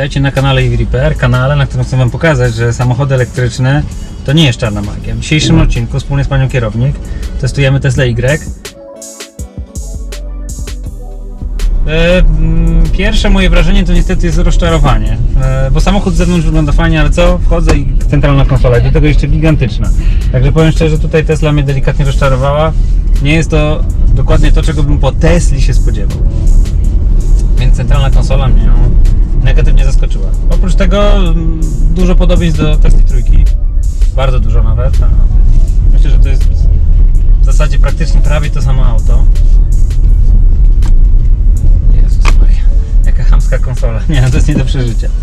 Witajcie na kanale EV Repair, kanale, na którym chcę Wam pokazać, że samochody elektryczne to nie jest czarna magia. W dzisiejszym odcinku wspólnie z Panią Kierownik testujemy Tesla Y. E, mm, Pierwsze moje wrażenie to niestety jest rozczarowanie, e, bo samochód z zewnątrz wygląda fajnie, ale co? Wchodzę i centralna konsola, i do tego jeszcze gigantyczna. Także powiem szczerze, tutaj Tesla mnie delikatnie rozczarowała. Nie jest to dokładnie to, czego bym po Tesli się spodziewał. Więc centralna konsola mnie negatywnie zaskoczyła. Oprócz tego mm, dużo podobieństw do Tesla trójki. Bardzo dużo nawet. Myślę, że to jest w zasadzie praktycznie prawie to samo auto. Jezus Maria, jaka chamska konsola. Nie, no to jest nie do przeżycia.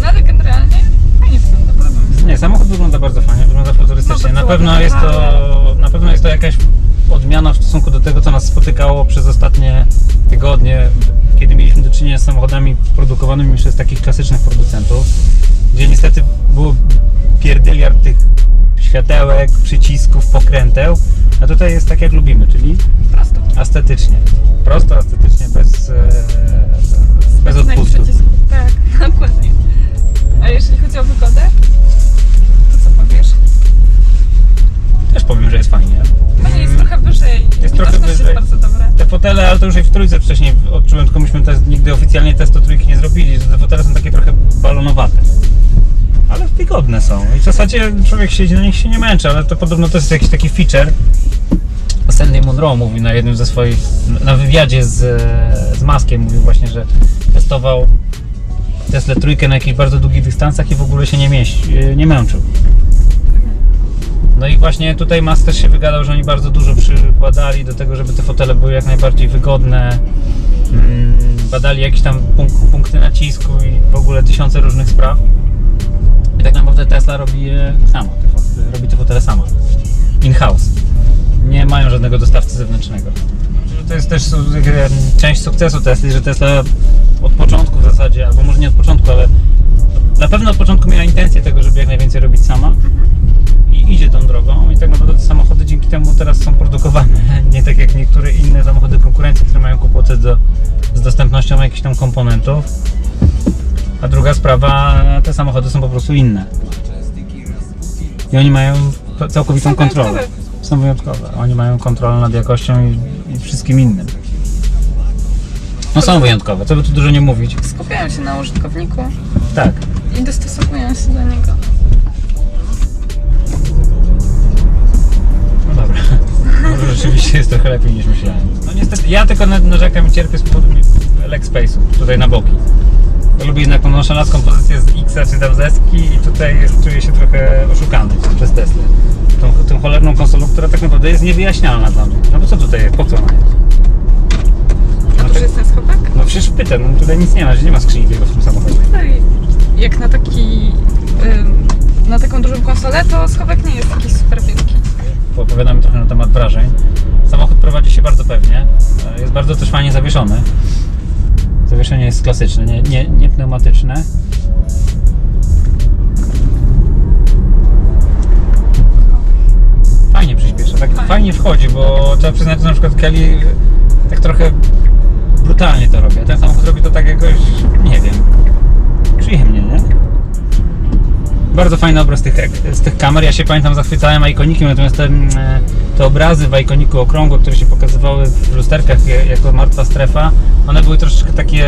No ale generalnie fajnie wygląda, podoba mi się. Nie, samochód wygląda bardzo fajnie, wygląda futurystycznie. No, Na pewno jest to, na pewno jest to jakaś odmiana w stosunku do tego, co nas spotykało przez ostatnie tygodnie, kiedy mieliśmy do czynienia z samochodami produkowanymi przez takich klasycznych producentów, gdzie niestety było pierdyliard tych światełek, przycisków, pokręteł, a tutaj jest tak jak lubimy, czyli Prosto. estetycznie. Prosto, estetycznie, bez, e, bez odpustu. Tak, dokładnie. A jeżeli chodzi o wygodę, to co powiesz? Też powiem, fotele, ale to już i w trójce wcześniej odczułem, tylko myśmy test, nigdy oficjalnie testu trójki nie zrobili, że te fotele są takie trochę balonowate. Ale wygodne są i w zasadzie człowiek siedzi na nich się nie męczy, ale to podobno to jest jakiś taki feature. Sandy Monroe mówił na jednym ze swoich, na wywiadzie z, z Maskiem, mówił właśnie, że testował Tesla trójkę na jakichś bardzo długich dystansach i w ogóle się nie, mieści, nie męczył. No i właśnie tutaj Mas też się wygadał, że oni bardzo dużo przykładali do tego, żeby te fotele były jak najbardziej wygodne. Mm, Badali jakieś tam punk- punkty nacisku i w ogóle tysiące różnych spraw. I tak naprawdę Tesla robi je sama. Robi te fotele sama. In-house. Nie mają żadnego dostawcy zewnętrznego. To jest też część sukcesu Tesla, że Tesla od początku w zasadzie, albo może nie od początku, ale na pewno od początku miała intencję tego, żeby jak najwięcej robić sama i idzie tą drogą i tak naprawdę te samochody dzięki temu teraz są produkowane. Nie tak jak niektóre inne samochody konkurencji, które mają kłopoty do, z dostępnością jakichś tam komponentów. A druga sprawa, te samochody są po prostu inne. I oni mają całkowitą kontrolę. Są wyjątkowe. Oni mają kontrolę nad jakością i, i wszystkim innym. No są wyjątkowe, co by tu dużo nie mówić. Skupiają się na użytkowniku Tak. i dostosowują się do niego. Może rzeczywiście jest trochę lepiej niż myślałem. No niestety, ja tylko na- narzekam i cierpię z powodu leg space'u, tutaj na boki. Ja lubię jednak tą nonszalancką pozycję z X czy tam z Eski i tutaj jest, czuję się trochę oszukany przez Teslę. Tą, tą cholerną konsolą, która tak naprawdę jest niewyjaśnialna dla mnie. No bo co tutaj jest? Po co ona jest? A No duży tak- jest ten schowek? No przecież pytam, no tutaj nic nie ma, że nie ma skrzyni biegów w tym samochodzie. No i jak na taki... ym, na taką dużą konsolę, to schowek nie jest taki super wielki. Poopowiadamy trochę na temat wrażeń. Samochód prowadzi się bardzo pewnie. e, Jest bardzo też fajnie zawieszony. Zawieszenie jest klasyczne, nie, nie, nie pneumatyczne. Fajnie przyspiesza, tak Fajnie. fajnie wchodzi, bo trzeba przyznać, że na przykład Kelly tak trochę brutalnie to robi, a ten samochód robi to tak jakoś, nie wiem, przyjemnie, nie? Bardzo fajny obraz tych, ek- z tych kamer. Ja się pamiętam zachwycałem ikonikiem, natomiast te, mm, te obrazy w ikoniku okrągłe, które się pokazywały w lusterkach jako martwa strefa, one były troszeczkę takie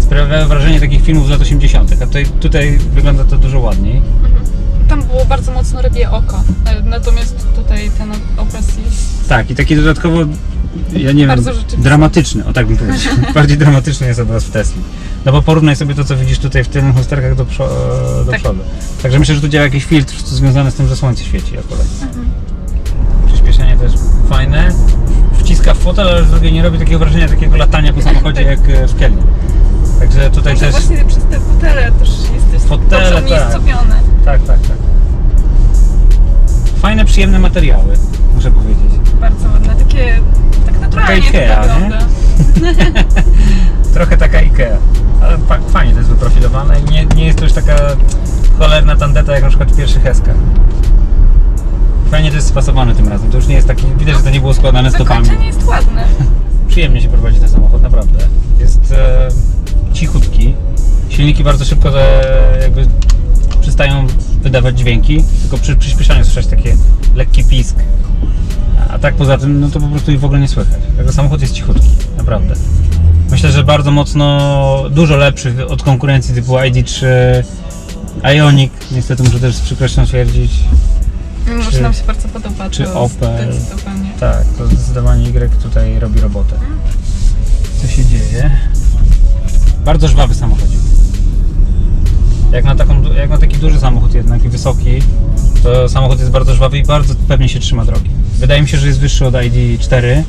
sprawiały wrażenie takich filmów z lat 80., a tutaj, tutaj wygląda to dużo łagodniej. Tam było bardzo mocno rybie oko. E, Natomiast tutaj ten obraz jest... Tak, i taki dodatkowo, ja nie Bardzo wiem, dramatyczny, o tak bym powiedział. Bardziej dramatyczny jest obraz w Tesli. No bo porównaj sobie to, co widzisz tutaj w tylnych lusterkach do, przo- do Tak. przodu. Także myślę, że tu działa jakiś filtr związany z tym, że słońce świeci akurat. Mhm. Przyspieszenie też fajne. Wciska w fotel, ale z drugiej nie robi takiego wrażenia takiego latania po samochodzie jak e, w Kelly. Także tutaj Może też... właśnie przez te fotele też jesteś Fotele, dobrze tak. umiejscowiony. Tak, tak, tak. Fajne, przyjemne materiały, muszę powiedzieć. Bardzo ładne, takie tak naturalnie Ikea, to nie? wygląda. Trochę taka Ikea. Ale fa- fajnie to jest wyprofilowane i nie, nie jest to już taka cholerna tandeta jak na przykład w pierwszych Eskach. Fajnie to jest spasowane tym razem. To już nie jest taki. Widać, że to nie było składane stopami. Zakończenie jest ładne. Przyjemnie się prowadzi ten samochód, naprawdę. Jest. E, cichutki. Silniki bardzo szybko e, jakby przestają wydawać dźwięki, tylko przy przyspieszaniu słyszeć taki lekki pisk. A tak poza tym, no to po prostu ich w ogóle nie słychać. Także samochód jest cichutki, naprawdę. Myślę, że bardzo mocno, dużo lepszy od konkurencji typu ID3, Ioniq, niestety muszę też z przykrością twierdzić. Mimo, Czy- że nam się bardzo podoba, czy to Opel? zdecydowanie. Tak, to zdecydowanie Y tutaj robi robotę. Co się dzieje? Bardzo żwawy samochodzik. Jak na, taką, jak na taki duży samochód jednak i wysoki, to samochód jest bardzo żwawy i bardzo pewnie się trzyma drogi. Wydaje mi się, że jest wyższy od ID4,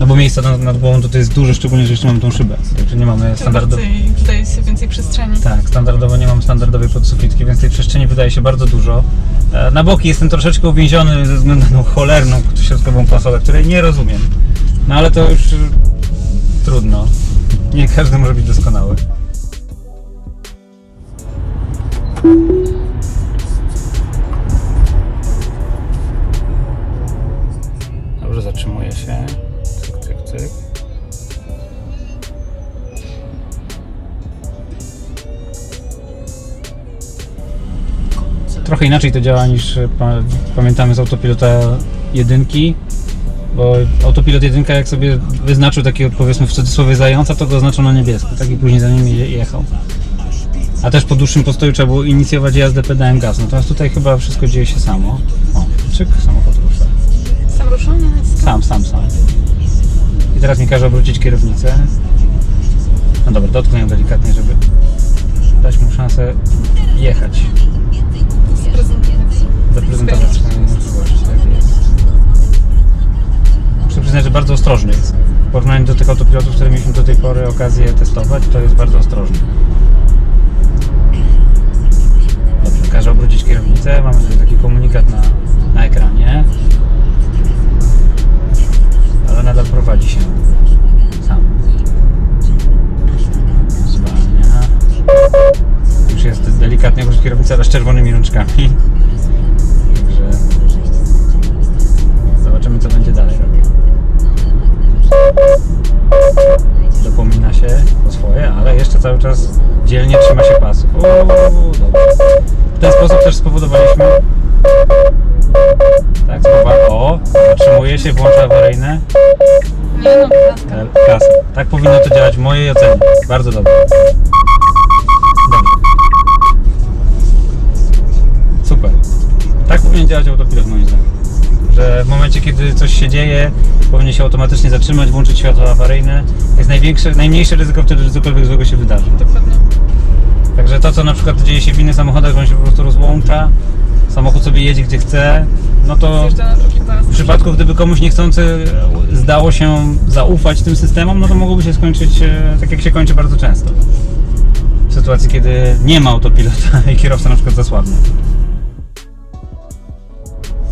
no bo miejsce nad, nad głową tutaj jest duże, szczególnie, że jeszcze mamy tą szybę. Także nie mamy Tym standardowo... bardziej wydaje się więcej przestrzeni. Tak, standardowo nie mam standardowej podsufitki, więc tej przestrzeni wydaje się bardzo dużo. E, Na boki jestem troszeczkę uwięziony ze względu na tą cholerną środkową konsolę, której nie rozumiem. No ale to już y, trudno. Nie każdy może być doskonały. Dobrze, zatrzymuję się. Cyk, cyk, cyk. Trochę inaczej to działa niż e, pa, pamiętamy z autopilota jedynki, bo autopilot jedynka jak sobie wyznaczył takiego powiedzmy w cudzysłowie zająca, to go oznaczył na niebiesko, tak i później za nim je- jechał. A też po dłuższym postoju trzeba było inicjować jazdę pedałem gaz, natomiast tutaj chyba wszystko dzieje się samo. O, czyk, samochód rusza. Sam. Sam, sam. I teraz mi każe obrócić kierownicę. No dobra, dotknę ją delikatnie, żeby dać mu szansę jechać. Zaprezentować. swoją możliwość. Tak jest. Muszę przyznać, że bardzo ostrożny jest. W porównaniu do tych autopilotów, które mieliśmy do tej pory okazję testować, to jest bardzo ostrożny. Dobrze, każę obrócić kierownicę. Mamy tutaj taki komunikat na, na ekranie. Nadal prowadzi się sam. Zwalnia. Już jest delikatnie obrócić kierownicę, ale z czerwonymi rączkami. Także zobaczymy co będzie dalej. Dopomina się o swoje, ale jeszcze cały czas dzielnie trzyma się pasów. Dobrze. W ten sposób też spowodowaliśmy. Tak, spowa- O, zatrzymuje się, włącza powinno to działać w mojej ocenie. Bardzo dobrze. Dobrze. Super. Tak powinien działać autopilot moim zdaniem. Że w momencie, kiedy coś się dzieje, powinien się automatycznie zatrzymać, włączyć światło awaryjne. Jest największe, najmniejsze ryzyko wtedy, że cokolwiek złego się wydarzy. Dokładnie. Także to, co na przykład dzieje się w innych samochodach, że on się po prostu rozłącza, samochód sobie jedzie gdzie chce, no to w przypadku, gdyby komuś niechcący zdało się zaufać tym systemom, no to mogłoby się skończyć e, tak, jak się kończy bardzo często. W sytuacji, kiedy nie ma autopilota i kierowca na przykład zasłabnie.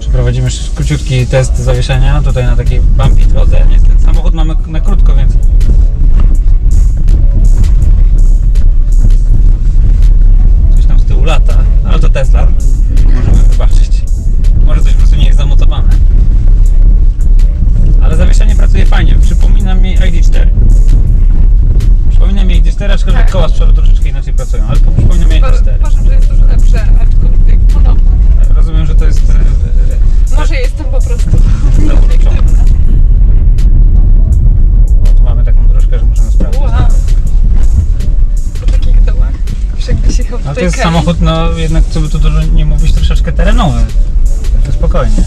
Przeprowadzimy króciutki test zawieszenia tutaj na takiej bumpy drodze. Niestety samochód mamy na krótko, więc to jest samochód, no jednak co by tu dużo nie mówić, troszeczkę terenowy. Także spokojnie.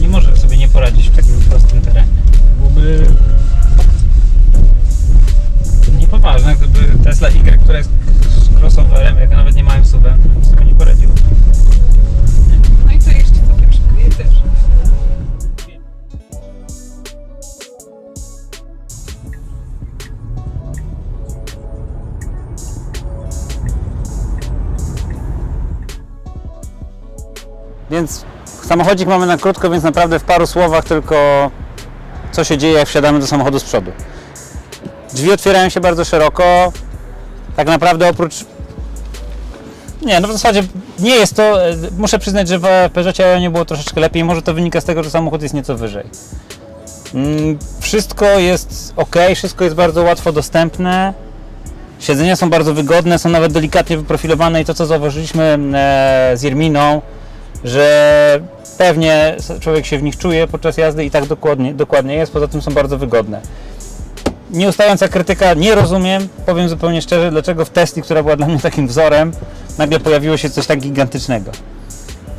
Nie może sobie nie poradzić w takim prostym terenie. Byłoby niepoważne, gdyby Tesla Y, która jest crossoverem, jak nawet nie małym subem, sobie nie poradziła. Więc samochodzik mamy na krótko, więc naprawdę w paru słowach tylko co się dzieje, jak wsiadamy do samochodu z przodu. Drzwi otwierają się bardzo szeroko. Tak naprawdę oprócz... Nie, no w zasadzie nie jest to... e, Muszę przyznać, że w Peugeotie nie było troszeczkę lepiej. Może to wynika z tego, że samochód jest nieco wyżej. Mm, Wszystko jest ok, wszystko jest bardzo łatwo dostępne. Siedzenia są bardzo wygodne, są nawet delikatnie wyprofilowane i to co zauważyliśmy e, z Jerminą, że pewnie człowiek się w nich czuje podczas jazdy i tak dokładnie, dokładnie jest, poza tym są bardzo wygodne. Nieustająca krytyka, nie rozumiem, powiem zupełnie szczerze, dlaczego w Tesli, która była dla mnie takim wzorem, nagle pojawiło się coś tak gigantycznego.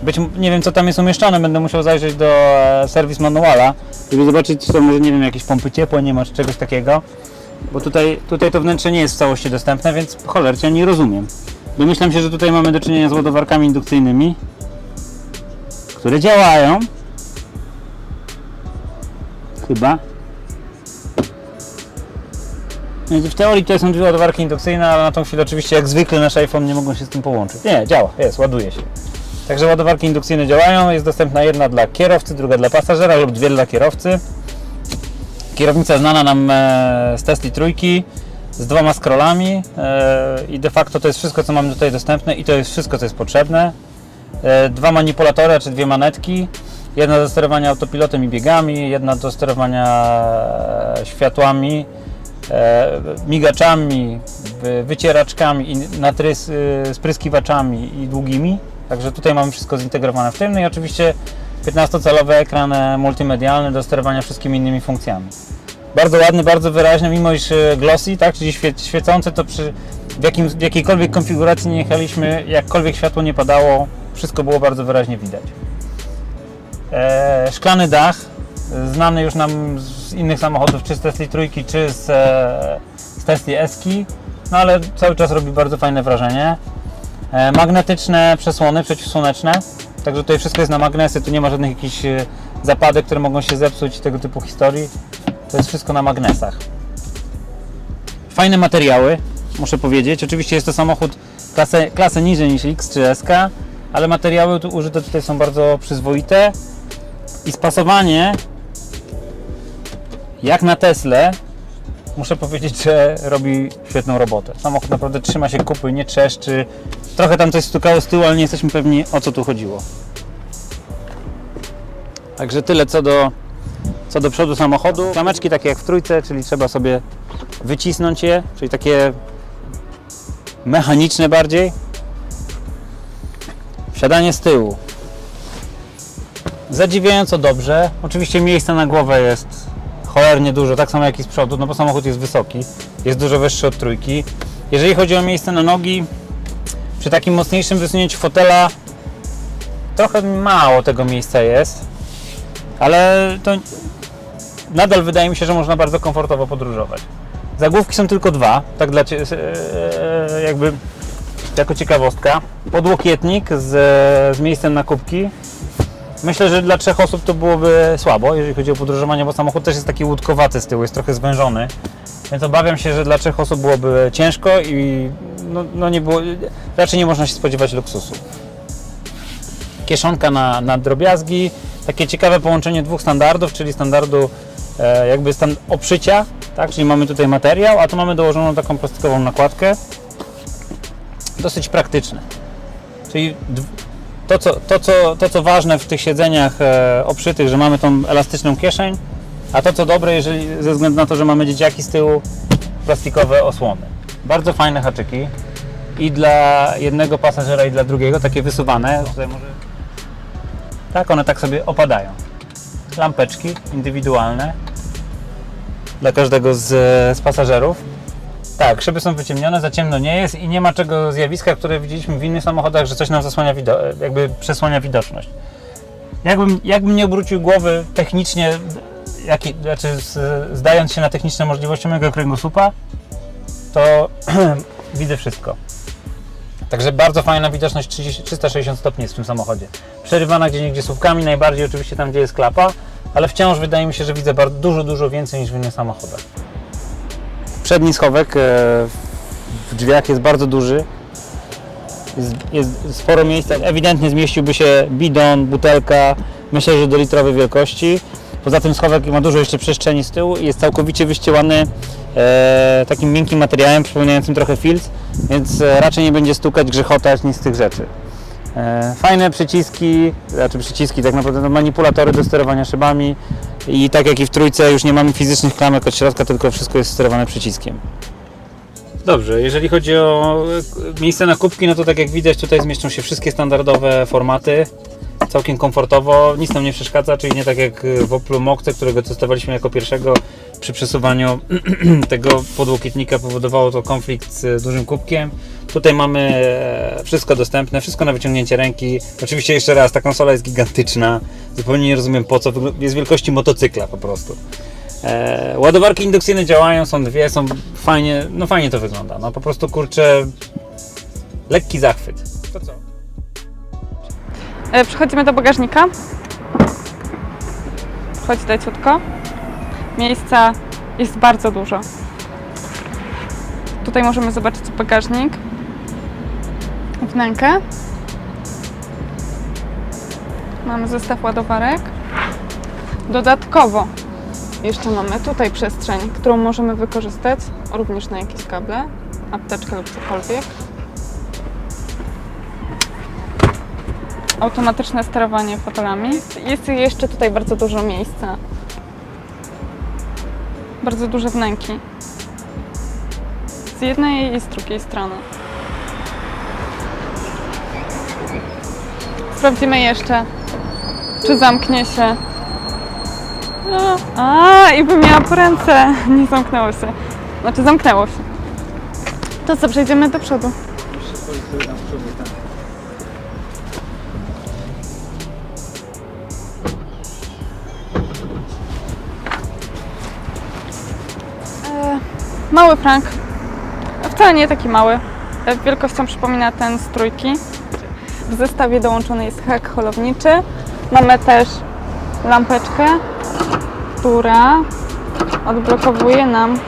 Być, nie wiem co tam jest umieszczone, będę musiał zajrzeć do e, serwis manuala, żeby zobaczyć czy to może, nie wiem, jakieś pompy ciepła, nie ma czy czegoś takiego. Bo tutaj, tutaj to wnętrze nie jest w całości dostępne, więc cholercie nie rozumiem. Domyślam się, że tutaj mamy do czynienia z ładowarkami indukcyjnymi, które działają. Chyba. Więc w teorii to są dwie ładowarki indukcyjne, ale na tą chwilę oczywiście jak zwykle nasz iPhone nie mogą się z tym połączyć. Nie, działa, jest, ładuje się. Także ładowarki indukcyjne działają, jest dostępna jedna dla kierowcy, druga dla pasażera lub dwie dla kierowcy. Kierownica znana nam e, z Tesli trójki z dwoma scrollami e, i de facto to jest wszystko co mamy tutaj dostępne i to jest wszystko co jest potrzebne. E, dwa manipulatory czy dwie manetki, jedna do sterowania autopilotem i biegami, jedna do sterowania e, światłami, e, migaczami, wy- wycieraczkami, natrys, spryskiwaczami i długimi. Także tutaj mamy wszystko zintegrowane w tym. No i oczywiście 15-calowy ekran multimedialny do sterowania wszystkimi innymi funkcjami. Bardzo ładny, bardzo wyraźny, mimo iż glossy, tak, czyli świe, świecący, to przy w, jakim, w jakiejkolwiek konfiguracji nie jechaliśmy, jakkolwiek światło nie padało, wszystko było bardzo wyraźnie widać. E, szklany dach, znany już nam z innych samochodów, czy z Tesla trójki, czy z, e, z Tesla Eski, no ale cały czas robi bardzo fajne wrażenie. E, magnetyczne przesłony przeciwsłoneczne, także tutaj wszystko jest na magnesy, tu nie ma żadnych jakichś e, zapadek, które mogą się zepsuć, tego typu historii. To jest wszystko na magnesach. Fajne materiały, muszę powiedzieć. Oczywiście jest to samochód klasę, klasę niżej niż X czy SK, ale materiały tu użyte tutaj są bardzo przyzwoite i spasowanie jak na Tesla muszę powiedzieć, że robi świetną robotę. Samochód naprawdę trzyma się kupy, nie trzeszczy. Trochę tam coś stukało z tyłu, ale nie jesteśmy pewni o co tu chodziło. Także tyle co do, co do przodu samochodu. Klameczki takie jak w trójce, czyli trzeba sobie wycisnąć je, czyli takie mechaniczne bardziej. Wsiadanie z tyłu. Zadziwiająco dobrze. Oczywiście miejsca na głowę jest cholernie dużo, tak samo jak i z przodu, no bo samochód jest wysoki, jest dużo wyższy od trójki. Jeżeli chodzi o miejsce na nogi, przy takim mocniejszym wysunięciu fotela trochę mało tego miejsca jest, ale to nadal wydaje mi się, że można bardzo komfortowo podróżować. Zagłówki są tylko dwa, tak dla cie, e, jakby jako ciekawostka. Podłokietnik z, z miejscem na kubki. Myślę, że dla trzech osób to byłoby słabo, jeżeli chodzi o podróżowanie, bo samochód też jest taki łódkowaty z tyłu, jest trochę zwężony. Więc obawiam się, że dla trzech osób byłoby ciężko i no, no nie było, raczej nie można się spodziewać luksusu. Kieszonka na, na drobiazgi, takie ciekawe połączenie dwóch standardów, czyli standardu e, jakby obszycia, tak? czyli mamy tutaj materiał, a tu mamy dołożoną taką plastikową nakładkę. Dosyć praktyczne. Czyli to co, to, co, to, co ważne w tych siedzeniach e, obszytych, że mamy tą elastyczną kieszeń, a to co dobre, jeżeli ze względu na to, że mamy dzieciaki z tyłu, plastikowe osłony. Bardzo fajne haczyki i dla jednego pasażera i dla drugiego, takie wysuwane. Tutaj może... Tak, one tak sobie opadają. Lampeczki indywidualne dla każdego z, z pasażerów. Tak, szyby są wyciemnione, za ciemno nie jest i nie ma czego zjawiska, które widzieliśmy w innych samochodach, że coś nam zasłania wido- jakby przesłania widoczność. Jakbym, jakbym nie obrócił głowy technicznie, jaki, znaczy zdając się na techniczne możliwości mojego kręgosłupa, to widzę wszystko. Także bardzo fajna widoczność 30, 360 stopni jest w tym samochodzie. Przerywana gdzie niegdzie słupkami, najbardziej oczywiście tam gdzie jest klapa, ale wciąż wydaje mi się, że widzę bardzo, dużo, dużo więcej niż w innych samochodach. Przedni schowek e, w drzwiach jest bardzo duży. Jest, sporo miejsca. Ewidentnie zmieściłby się bidon, butelka, myślę, że do litrowej wielkości. Poza tym schowek ma dużo jeszcze przestrzeni z tyłu i jest całkowicie wyścielany e, takim miękkim materiałem przypominającym trochę filc, więc e, raczej nie będzie stukać, grzechotać, nic z tych rzeczy. E, fajne przyciski, znaczy przyciski, tak naprawdę to manipulatory do sterowania szybami, I tak jak i w trójce już nie mamy fizycznych klamek od środka, tylko wszystko jest sterowane przyciskiem. Dobrze, jeżeli chodzi o e, miejsce na kubki, no to tak jak widać tutaj zmieszczą się wszystkie standardowe formaty. Całkiem komfortowo, nic nam nie przeszkadza, czyli nie tak jak w Oplu Mokce, którego testowaliśmy jako pierwszego przy przesuwaniu tego podłokietnika powodowało to konflikt z dużym kubkiem. Tutaj mamy e, wszystko dostępne, wszystko na wyciągnięcie ręki. Oczywiście jeszcze raz, ta konsola jest gigantyczna, zupełnie nie rozumiem po co, jest wielkości motocykla po prostu. E, ładowarki indukcyjne działają, są dwie, są fajnie, no fajnie to wygląda. No po prostu kurczę, lekki zachwyt. To co? E, Przechodzimy do bagażnika. Chodź leciutko. Miejsca jest bardzo dużo. Tutaj możemy zobaczyć bagażnik. Wnękę. Mamy zestaw ładowarek. Dodatkowo jeszcze mamy tutaj przestrzeń, którą możemy wykorzystać również na jakieś kable, apteczkę lub cokolwiek. automatyczne sterowanie fotelami. Jest jeszcze tutaj bardzo dużo miejsca. Bardzo duże wnęki. Z jednej i z drugiej strony. Sprawdzimy jeszcze, czy zamknie się. No, a, i bym miała po ręce. Nie zamknęło się. Znaczy, zamknęło się. To co, przejdziemy do przodu. E, Mały Frank. Wcale nie taki mały. E, Wielkością przypomina ten z trójki. W zestawie dołączony jest hak holowniczy. Mamy też lampeczkę, która odblokowuje nam